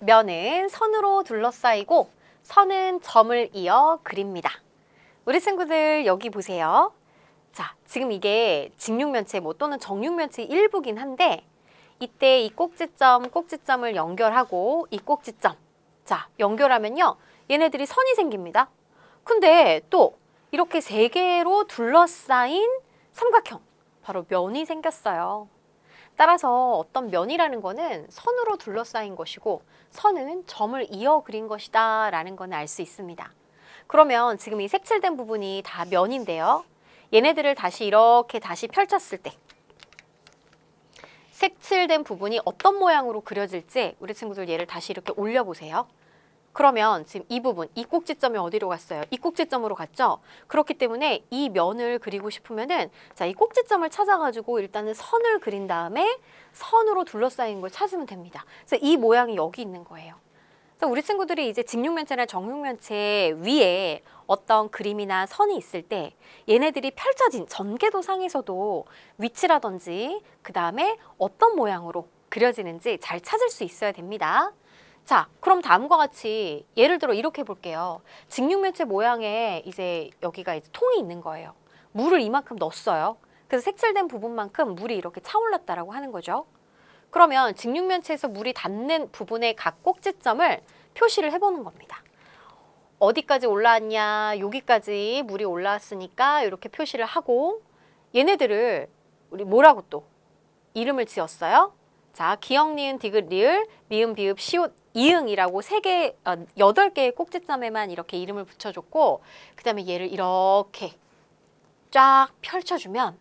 면은 선으로 둘러싸이고 선은 점을 이어 그립니다. 우리 친구들 여기 보세요. 자, 지금 이게 직육면체 뭐 또는 정육면체 일부긴 한데 이때 이 꼭지점, 꼭지점을 연결하고 이 꼭지점. 자, 연결하면요. 얘네들이 선이 생깁니다. 근데 또 이렇게 세 개로 둘러싸인 삼각형. 바로 면이 생겼어요. 따라서 어떤 면이라는 거는 선으로 둘러싸인 것이고 선은 점을 이어 그린 것이다 라는 건 알 수 있습니다. 그러면 지금 이 색칠된 부분이 다 면인데요. 얘네들을 다시 이렇게 다시 펼쳤을 때 색칠된 부분이 어떤 모양으로 그려질지 우리 친구들 얘를 다시 이렇게 올려보세요. 그러면 지금 이 부분, 이 꼭지점이 어디로 갔어요? 이 꼭지점으로 갔죠? 그렇기 때문에 이 면을 그리고 싶으면은 자, 이 꼭지점을 찾아가지고 일단은 선을 그린 다음에 선으로 둘러싸인 걸 찾으면 됩니다. 그래서 이 모양이 여기 있는 거예요. 그래서 우리 친구들이 이제 직육면체나 정육면체 위에 어떤 그림이나 선이 있을 때 얘네들이 펼쳐진 전개도상에서도 위치라든지 그 다음에 어떤 모양으로 그려지는지 잘 찾을 수 있어야 됩니다. 자, 그럼 다음과 같이 예를 들어 이렇게 볼게요. 직육면체 모양에 이제 여기가 이제 통이 있는 거예요. 물을 이만큼 넣었어요. 그래서 색칠된 부분만큼 물이 이렇게 차올랐다라고 하는 거죠. 그러면 직육면체에서 물이 닿는 부분의 각 꼭지점을 표시를 해보는 겁니다. 어디까지 올라왔냐, 여기까지 물이 올라왔으니까 이렇게 표시를 하고 얘네들을 우리 뭐라고 또 이름을 지었어요? 자, 기역, 니은, 디귿, 리을, 미음, 비읍, 시옷, 이응이라고 세 개, 어, 여덟 개의 꼭지점에만 이렇게 이름을 붙여줬고, 그 다음에 얘를 이렇게 쫙 펼쳐주면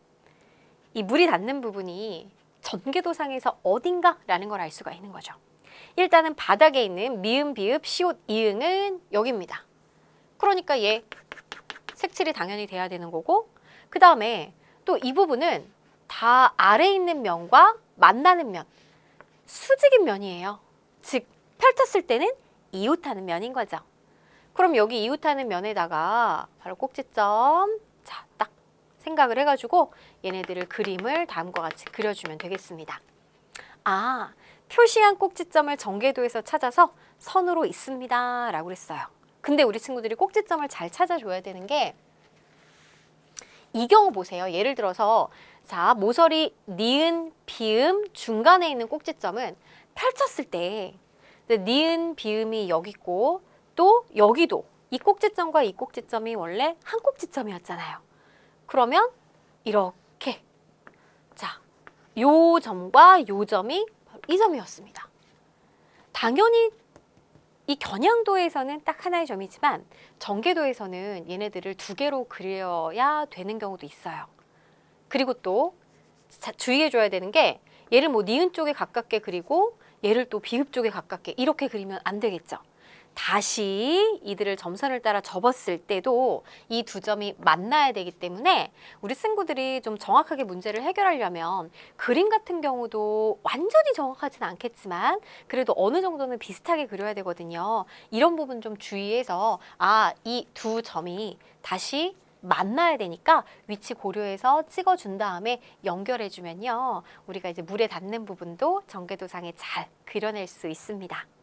이 물이 닿는 부분이 전개도상에서 어딘가라는 걸 알 수가 있는 거죠. 일단은 바닥에 있는 미음, 비읍, 시옷, 이응은 여기입니다. 그러니까 얘 색칠이 당연히 돼야 되는 거고, 그 다음에 또 이 부분은 다 아래 있는 면과 만나는 면, 수직인 면이에요. 즉 펼쳤을 때는 이웃하는 면인 거죠. 그럼 여기 이웃하는 면에다가 바로 꼭지점 자 딱 생각을 해가지고 얘네들을 그림을 다음과 같이 그려주면 되겠습니다. 아 표시한 꼭지점을 전개도에서 찾아서 선으로 있습니다 라고 그랬어요. 근데 우리 친구들이 꼭지점을 잘 찾아줘야 되는 게 이 경우 보세요. 예를 들어서 자 모서리 니은 비음 중간에 있는 꼭지점은 펼쳤을 때 니은 비음이 여기 있고 또 여기도 이 꼭지점과 이 꼭지점이 원래 한 꼭지점이었잖아요. 그러면 이렇게 자, 요 점과 요 점이 이 점이었습니다. 당연히 이 겨냥도에서는 딱 하나의 점이지만 전개도에서는 얘네들을 두 개로 그려야 되는 경우도 있어요. 그리고 또 자, 주의해줘야 되는 게 얘를 뭐 니은 쪽에 가깝게 그리고 얘를 또 비읍 쪽에 가깝게 이렇게 그리면 안 되겠죠. 다시 이들을 점선을 따라 접었을 때도 이 두 점이 만나야 되기 때문에 우리 친구들이 좀 정확하게 문제를 해결하려면 그림 같은 경우도 완전히 정확하진 않겠지만 그래도 어느 정도는 비슷하게 그려야 되거든요. 이런 부분 좀 주의해서 아, 이 두 점이 다시 만나야 되니까 위치 고려해서 찍어준 다음에 연결해주면요. 우리가 이제 물에 닿는 부분도 전개도상에 잘 그려낼 수 있습니다.